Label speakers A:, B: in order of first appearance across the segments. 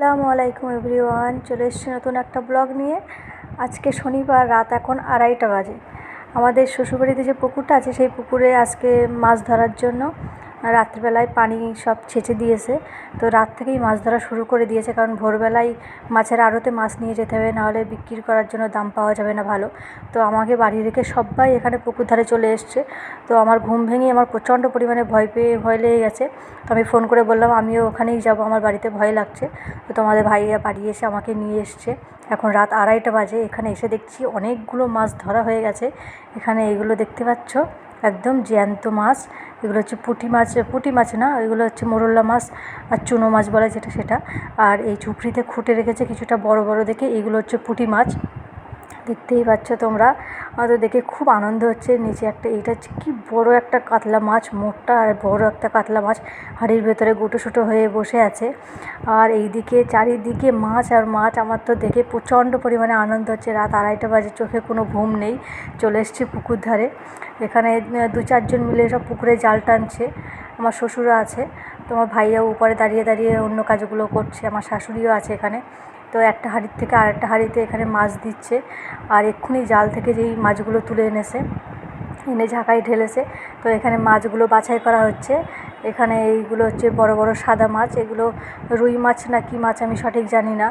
A: আসসালামু আলাইকুম এভরিওয়ান, চলে এসছি নতুন একটা ব্লগ নিয়ে। আজকে শনিবার, রাত এখন আড়াইটা বাজে। আমাদের শ্বশুরবাড়িতে যে পুকুরটা আছে, সেই পুকুরে আজকে মাছ ধরার জন্য রাত্রিবেলায় পানি সব ছেঁচে দিয়েছে। তো রাত থেকেই মাছ ধরা শুরু করে দিয়েছে কারণ ভোরবেলায় মাছের আড়তে মাছ নিয়ে যেতে হবে নাহলে বিক্রি করার জন্য দাম পাওয়া যাবে না ভালো। তো আমাকে বাড়ি রেখে সবাই এখানে পুকুর ধারে চলে এসছে। তো আমার ঘুম ভেঙে আমার প্রচণ্ড পরিমাণে ভয় পেয়ে, ভয় লেগে গেছে। তো আমি ফোন করে বললাম, আমিও ওখানেই যাব, আমার বাড়িতে ভয় লাগছে। তো তোমাদের ভাইয়া বাড়ি এসে আমাকে নিয়ে এসছে। এখন রাত আড়াইটা বাজে, এখানে এসে দেখছি অনেকগুলো মাছ ধরা হয়ে গেছে। এখানে এগুলো দেখতে পাচ্ছ? একদম জ্যান্ত মাছ। এগুলো হচ্ছে পুঁটি মাছ পুঁটি মাছ না, এগুলো হচ্ছে মোরল্লা মাছ আর চুনো মাছ বলে যেটা সেটা। আর এই ঝুপড়িতে খুঁটে রেখেছে কিছুটা বড় বড় দেখে, এগুলো হচ্ছে পুঁটি মাছ। দেখতেই পাচ্ছ তোমরা। তো দেখে খুব আনন্দ হচ্ছে। নিচে একটা, এইটা হচ্ছে কী বড় একটা কাতলা মাছ, মোটা আর বড় একটা কাতলা মাছ। হাড়ির ভেতরে গুটো হয়ে বসে আছে। আর এইদিকে চারিদিকে মাছ আর মাছ। আমার তো দেখে প্রচণ্ড পরিমাণে আনন্দ হচ্ছে। রাত আড়াইটা বাজে, চোখে কোনো ঘুম নেই। চলে এসেছি পুকুর ধারে। এখানে দু চারজন মিলে সব পুকুরে জাল টানছে। আমার শ্বশুরও আছে। তোমার ভাইয়া উপরে দাঁড়িয়ে দাঁড়িয়ে অন্য কাজগুলো করছে। আমার শাশুড়িও আছে এখানে। তো একটা হাঁড়ির থেকে আরেকটা হাঁড়িতে এখানে মাছ দিচ্ছে। আর এক্ষুনি জাল থেকে যেই মাছগুলো তুলে এনেছে, এনে ঝাঁকায় ঢেলেছে, তো এখানে মাছগুলো বাছাই করা হচ্ছে। এখানে এইগুলো হচ্ছে বড় বড় সাদা মাছ, এগুলো রুই মাছ না কি মাছ আমি সঠিক জানি না।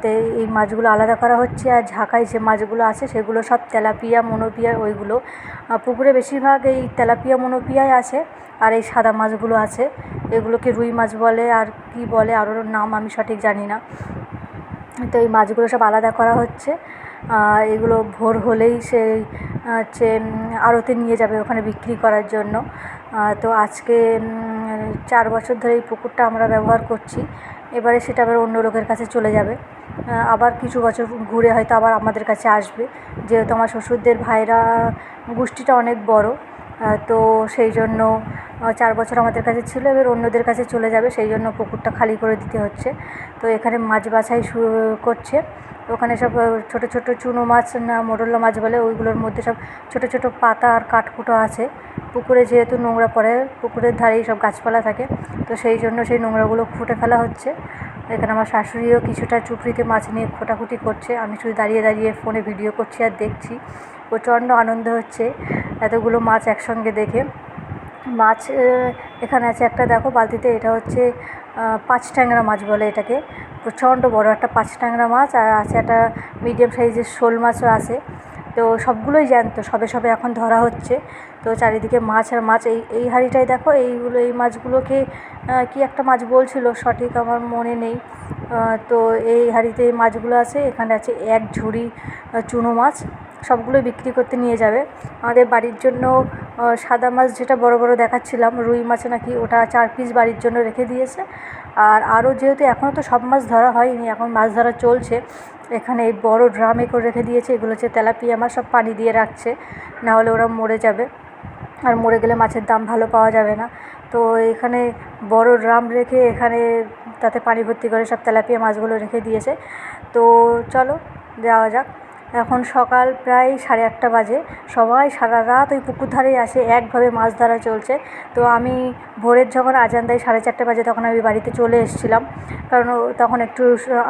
A: তো এই মাছগুলো আলাদা করা হচ্ছে আর ঝাঁকায় যে মাছগুলো আছে সেগুলো সব তেলাপিয়া, মনোপিয়া ওইগুলো। পুকুরে বেশিরভাগ এই তেলাপিয়া, মনোপিয়াই আছে আর এই সাদা মাছগুলো আছে। এগুলোকে রুই মাছ বলে আর কি বলে, আরও নাম আমি সঠিক জানি না। তো এই মাছগুলো সব আলাদা করা হচ্ছে। এগুলো ভোর হলেই সেই হচ্ছে আড়তে নিয়ে যাবে ওখানে বিক্রি করার জন্য। তো আজকে চার বছর ধরে এই পুকুরটা আমরা ব্যবহার করছি। এবারে সেটা আবার অন্য লোকের কাছে চলে যাবে। আবার কিছু বছর ঘুরে হয়তো আবার আমাদের কাছে আসবে। যেহেতু আমার শ্বশুরদের ভাইরা, গোষ্ঠীটা অনেক বড়। তো সেই জন্য চার বছর আমাদের কাছে ছিল, এবার অন্যদের কাছে চলে যাবে, সেই জন্য পুকুরটা খালি করে দিতে হচ্ছে। তো এখানে মাছ বাছাই করছে। ওখানে সব ছোটো ছোটো চুনো মাছ না, মোরল্লা মাছ বলে, ওইগুলোর মধ্যে সব ছোটো ছোটো পাতা আর কাঠকুটো আছে। পুকুরে যেহেতু নোংরা পড়ে, পুকুরের ধারেই সব গাছপালা থাকে, তো সেই জন্য সেই নোংরাগুলো ফুটে ফেলা হচ্ছে। এখানে আমার শাশুড়িও কিছুটা চুপড়িতে মাছ নিয়ে খোটাখুটি করছে। আমি শুধু দাঁড়িয়ে দাঁড়িয়ে ফোনে ভিডিও করছি আর দেখছি। প্রচণ্ড আনন্দ হচ্ছে এতগুলো মাছ একসঙ্গে দেখে। মাছ এখানে আছে একটা দেখো বালতিতে, এটা হচ্ছে পাঁচ ট্যাংরা মাছ বলে এটাকে। প্রচণ্ড বড় একটা পাঁচ ট্যাংরা মাছ আর আছে একটা মিডিয়াম সাইজের শোল মাছও আছে। তো সবগুলোই জ্যান্ত, সবে সবে এখন ধরা হচ্ছে। তো চারিদিকে মাছ আর মাছ, এই এই হাঁড়িটায় দেখো, এইগুলো, এই মাছগুলোকে কি একটা মাছ বলছিল? সঠিক আমার মনে নেই। তো এই হাঁড়িতে এই মাছগুলো আছে, এখানে আছে এক ঝুড়ি চুনো মাছ, সবগুলোই বিক্রি করতে নিয়ে যাবে। আমাদের বাড়ির জন্য সাদা মাছ যেটা বড় বড় দেখাচ্ছিলাম, রুই মাছ নাকি, ওটা চার পিস বাড়ির জন্য রেখে দিয়েছে। আর আরও যেহেতু এখনও তো সব মাছ ধরা হয়নি, এখন মাছ ধরা চলছে, এখানে এই বড় ড্রামে করে রেখে দিয়েছে, এগুলো হচ্ছে তেলাপিয়া মাছ, সব পানি দিয়ে রাখছে, নাহলে ওরা মরে যাবে। আর মরে গেলে মাছের দাম ভালো পাওয়া যাবে না। তো এখানে বড় ড্রাম রেখে এখানে তাতে পানি ভর্তি করে সব তেলাপিয়া মাছগুলো রেখে দিয়েছে। তো চলো, যাওয়া যাক। এখন সকাল প্রায় সাড়ে আটটা বাজে। সবাই সারা রাত ওই পুকুর ধারেই আসে, একভাবে মাছ ধরা চলছে। তো আমি ভোরের যখন আজান দেয় সাড়ে চারটে বাজে তখন আমি বাড়িতে চলে এসেছিলাম। কারণ তখন একটু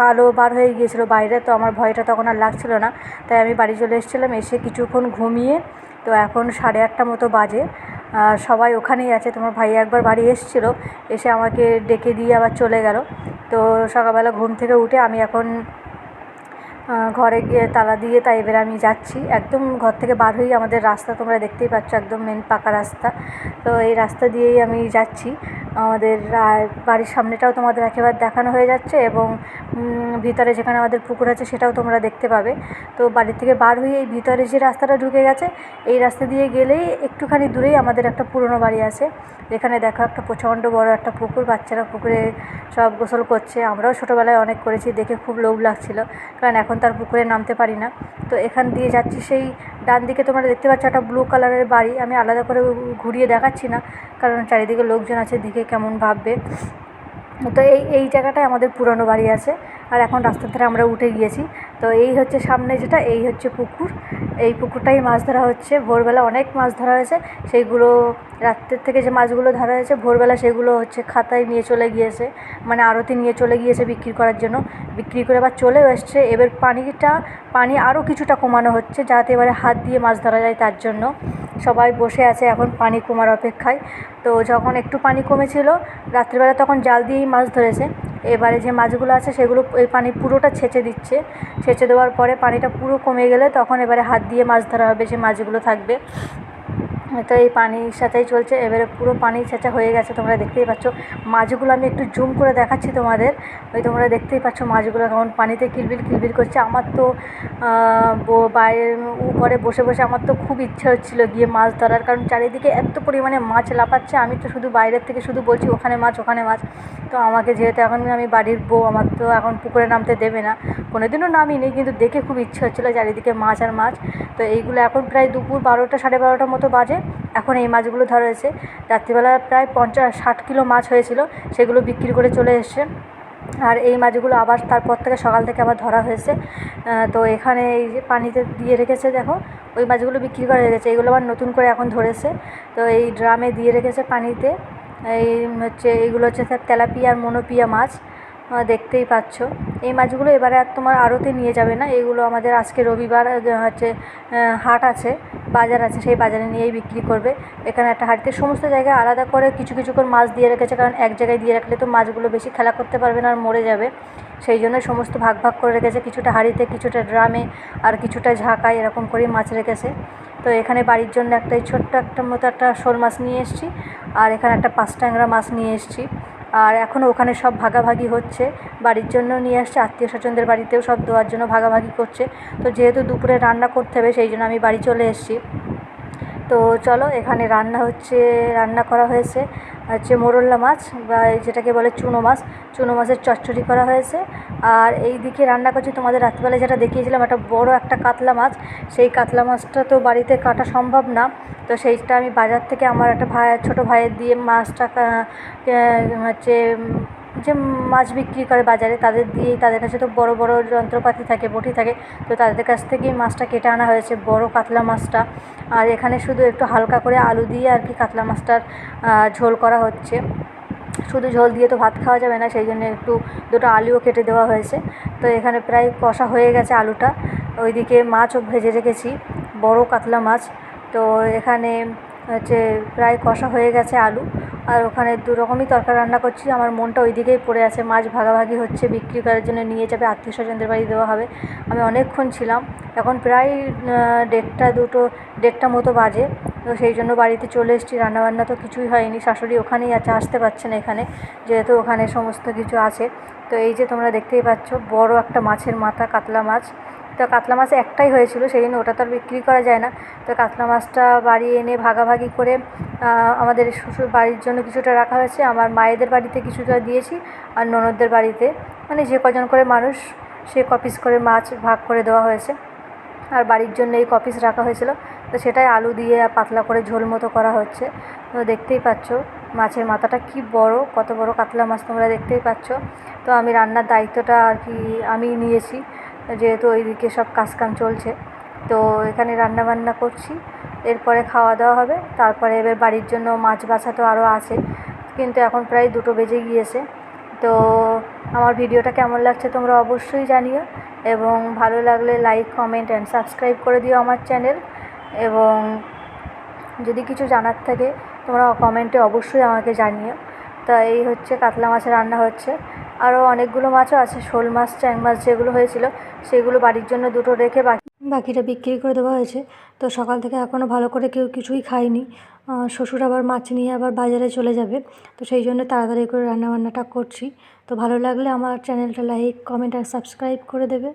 A: আলো বার হয়ে গিয়েছিল বাইরে, তো আমার ভয়টা তখন আর লাগছিল না। তাই আমি বাড়ি চলে এসেছিলাম, এসে কিছুক্ষণ ঘুমিয়ে তো এখন সাড়ে আটটা মতো বাজে। সবাই ওখানেই আছে। তোমার ভাই একবার বাড়ি এসেছিল, এসে আমাকে ডেকে দিয়ে আবার চলে গেল। তো সকালবেলা ঘুম থেকে উঠে আমি এখন ঘরে গিয়ে তালা দিয়ে তাই এবার আমি যাচ্ছি। একদম ঘর থেকে বার হয়েই আমাদের রাস্তা তোমরা দেখতেই পাচ্ছ, একদম মেন পাকা রাস্তা। তো এই রাস্তা দিয়েই আমি যাচ্ছি। আমাদের বাড়ির সামনেটাও তোমাদের একেবারে দেখানো হয়ে যাচ্ছে এবং ভিতরে যেখানে আমাদের পুকুর আছে সেটাও তোমরা দেখতে পাবে। তো বাড়ি থেকে বার হয়ে এই ভিতরে যে রাস্তাটা ঢুকে গেছে, এই রাস্তা দিয়ে গেলেই একটুখানি দূরেই আমাদের একটা পুরনো বাড়ি আছে। এখানে দেখো একটা প্রচণ্ড বড় একটা পুকুর, বাচ্চারা পুকুরে সব গোসল করছে। আমরাও ছোটোবেলায় অনেক করেছি, দেখে খুব লোভ লাগছিল, কারণ এখন তার পুকুরে নামতে পারি না। তো এখান দিয়ে যাচ্ছি, সেই ডান দিকে তোমরা দেখতে পাচ্ছ একটা ব্লু কালারের বাড়ি। আমি আলাদা করে ঘুরিয়ে দেখাচ্ছি না, কারণ চারিদিকে লোকজন আছে, দেখে কেমন ভাববে? তো এই এই জায়গাটায় আমাদের পুরনো বাড়ি আছে আর এখন রাস্তার ধারে আমরা উঠে গিয়েছি। তো এই হচ্ছে সামনে যেটা, এই হচ্ছে পুকুর। এই পুকুরটাই মাছ ধরা হচ্ছে। ভোরবেলা অনেক মাছ ধরা হয়েছে। সেইগুলো রাত্রের থেকে যে মাছগুলো ধরা হয়েছে, ভোরবেলা সেগুলো হচ্ছে খাতায় নিয়ে চলে গিয়েছে মানে আড়তে নিয়ে চলে গিয়েছে বিক্রি করার জন্য। বিক্রি করে আবার চলেও এসছে। এবার পানিটা, পানি আরও কিছুটা কমানো হচ্ছে, যাতে এবারে হাত দিয়ে মাছ ধরা যায় তার জন্য। সবাই বসে আছে এখন পানি কমার অপেক্ষায়। তো যখন একটু পানি কমেছিল, রাত্রিবেলা তখন জাল দিয়েই মাছ ধরেছে। এবারে যে মাছগুলো আছে, সেগুলো এই পানি পুরোটা ছেঁচে দিচ্ছে। ছেঁচে দেওয়ার পরে পানিটা পুরো কমে গেলে তখন এবারে হাত দিয়ে মাছ ধরা হবে যে মাছগুলো থাকবে। তো এই পানির সাথেই চলছে, এবারে পুরো পানি ছেঁচা হয়ে গেছে, তোমরা দেখতেই পাচ্ছ। মাছগুলো আমি একটু জুম করে দেখাচ্ছি তোমাদের। ওই তোমরা দেখতেই পাচ্ছ মাছগুলো কেমন পানিতে কিলবিল কিলবিল করছে। আমার তো বাইরে উপরে বসে বসে আমার তো খুব ইচ্ছে হচ্ছিল গিয়ে মাছ ধরার, কারণ চারিদিকে এত পরিমাণে মাছ লাফাচ্ছে। আমি তো শুধু বাইরের থেকে শুধু বলছি, ওখানে মাছ ওখানে মাছ। তো আমাকে যেহেতু এখন আমি বাড়ির বউ, আমার তো এখন পুকুরে নামতে দেবে না। কোনো দিনও নামিনি, কিন্তু দেখে খুব ইচ্ছে হচ্ছিল চারিদিকে মাছ আর মাছ। তো এইগুলো এখন প্রায় দুপুর বারোটা, সাড়ে বারোটার মতো বাজে। এখন এই মাছগুলো ধরা হয়েছে। রাত্রিবেলা প্রায় পঞ্চাশ, ষাট কিলো মাছ হয়েছিল, সেগুলো বিক্রি করে চলে এসছে। আর এই মাছগুলো আবার তারপর থেকে সকাল থেকে আবার ধরা হয়েছে। তো এখানে এই যে পানিতে দিয়ে রেখেছে, দেখো, ওই মাছগুলো বিক্রি করা হয়ে গেছে। এগুলো আবার নতুন করে এখন ধরেছে। তো এই ড্রামে দিয়ে রেখেছে পানিতে। এই হচ্ছে এইগুলো হচ্ছে তেলাপিয়া আর মনোপিয়া মাছ। দেখতেই পাচ্ছ। এই মাছগুলো এবারে আর তোমার আড়তে নিয়ে যাবে না। এগুলো আমাদের আজকে রবিবার হচ্ছে হাট আছে, বাজার আছে, সেই বাজারে নিয়েই বিক্রি করবে। এখানে একটা হাঁড়িতে সমস্ত জায়গায় আলাদা করে কিছু কিছু করে মাছ দিয়ে রেখেছে, কারণ এক জায়গায় দিয়ে রাখলে তো মাছগুলো বেশি খেলা করতে পারবে না আর মরে যাবে। সেই জন্য সমস্ত ভাগ ভাগ করে রেখেছে। কিছুটা হাঁড়িতে, কিছুটা ড্রামে আর কিছুটা ঝাঁকায় এরকম করেই মাছ রেখেছে। তো এখানে বাড়ির জন্য একটা ছোট্ট একটা মতো একটা শোল মাছ নিয়ে এসেছি, আর এখানে একটা পাঁচ ট্যাংরা মাছ নিয়ে এসেছি। আর এখনও ওখানে সব ভাগাভাগি হচ্ছে। বাড়ির জন্য নিয়ে আসছে, আত্মীয় স্বজনদের বাড়িতেও সব দেওয়ার জন্য ভাগাভাগি করছে। তো যেহেতু দুপুরে রান্না করতে হবে, সেই জন্য আমি বাড়ি চলে এসেছি। তো চলো, এখানে রান্না হচ্ছে, রান্না করা হয়েছে, হচ্ছে মোরল্লা মাছ বা যেটাকে বলে চুনো মাছ। চুনো মাছের চচ্চড়ি করা হয়েছে। আর এই দিকে রান্না করছি, তোমাদের রাত্রিবেলায় যেটা দেখিয়েছিলাম, একটা বড় একটা কাতলা মাছ। সেই কাতলা মাছটা তো বাড়িতে কাটা সম্ভব না। তো সেইটা আমি বাজার থেকে আমার একটা ভাই, ছোটো ভাইয়ের দিয়ে মাছটা হচ্ছে যে মাছ বিক্রি করে বাজারে, তাদের দিয়েই তাদের কাছে তো বড় বড় যন্ত্রপাতি থাকে, বটি থাকে। তো তাদের কাছ থেকেই মাছটা কেটে আনা হয়েছে, বড় কাতলা মাছটা। আর এখানে শুধু একটু হালকা করে আলু দিয়ে আর কি কাতলা মাছটার ঝোল করা হচ্ছে। শুধু ঝোল দিয়ে তো ভাত খাওয়া যাবে না, সেই জন্য একটু দুটো আলুও কেটে দেওয়া হয়েছে। তো এখানে প্রায় কষা হয়ে গেছে আলুটা। ওইদিকে মাছও ভেজে রেখেছি, বড় কাতলা মাছ। তো এখানে হচ্ছে প্রায় কষা হয়ে গেছে আলু, আর ওখানে দু রকমই তরকারি রান্না করছি। আমার মনটা ওই দিকেই পড়ে আছে, মাছ ভাগাভাগি হচ্ছে, বিক্রি করার জন্য নিয়ে যাবে, আত্মীয় স্বজনদের বাড়ি দেওয়া হবে। আমি অনেকক্ষণ ছিলাম, এখন প্রায় দেড়টা দুটো, দেড়টা মতো বাজে, তো সেই জন্য বাড়িতে চলে এসেছি। রান্নাবান্না তো কিছুই হয়নি, শাশুড়ি ওখানেই আছে, আসতে পারছে না এখানে, যেহেতু ওখানে সমস্ত কিছু আছে। তো এই যে তোমরা দেখতেই পাচ্ছ, বড় একটা মাছের মাথা, কাতলা মাছ। তো কাতলা মাছ একটাই হয়েছিল সেই জন্য ওটা তো আর বিক্রি করা যায় না। তো কাতলা মাছটা বাড়ি এনে ভাগাভাগি করে আমাদের শ্বশুর বাড়ির জন্য কিছুটা রাখা হয়েছে। আমার মায়েদের বাড়িতে কিছুটা দিয়েছি আর ননদদের বাড়িতে। মানে যে কজন করে মানুষ, সে কপিস করে মাছ ভাগ করে দেওয়া হয়েছে। আর বাড়ির জন্য এই কপিস রাখা হয়েছিল। তো সেটাই আলু দিয়ে পাতলা করে ঝোল মতো করা হচ্ছে। তো দেখতেই পাচ্ছ মাছের মাথাটা কি বড়, কত বড় কাতলা মাছ তোমরা দেখতেই পাচ্ছ। তো আমি রান্নার দায়িত্বটা আর কি আমি নিয়েছি। যেহেতু ওইদিকে সব কাজকাম চলছে, তো এখানে রান্নাবান্না করছি। এরপরে খাওয়া দাওয়া হবে, তারপরে এবার বাড়ির জন্য মাছ বাছা তো আরও আছে, কিন্তু এখন প্রায় দুটো বেজে গিয়েছে। তো আমার ভিডিওটা কেমন লাগছে তোমরা অবশ্যই জানিও, এবং ভালো লাগলে লাইক কমেন্ট অ্যান্ড সাবস্ক্রাইব করে দিও আমার চ্যানেল এবং যদি কিছু জানার থাকে তোমরা কমেন্টে অবশ্যই আমাকে জানিও। তা এই হচ্ছে কাতলা মাছের রান্না হচ্ছে। আরও অনেকগুলো মাছও আছে, শোল মাছ, চ্যাং মাছ যেগুলো হয়েছিল, সেগুলো বাড়ির জন্য দুটো রেখে বাকি বাকিটা বিক্রি করে দেওয়া হয়েছে। তো সকাল থেকে এখনও ভালো করে কেউ কিছুই খায়নি। শ্বশুর আবার মাছ নিয়ে আবার বাজারে চলে যাবে। তো সেই জন্য তাড়াতাড়ি করে রান্নাবান্নাটা করছি। তো ভালো লাগলে আমার চ্যানেলটা লাইক, কমেন্ট আর সাবস্ক্রাইব করে দেবে।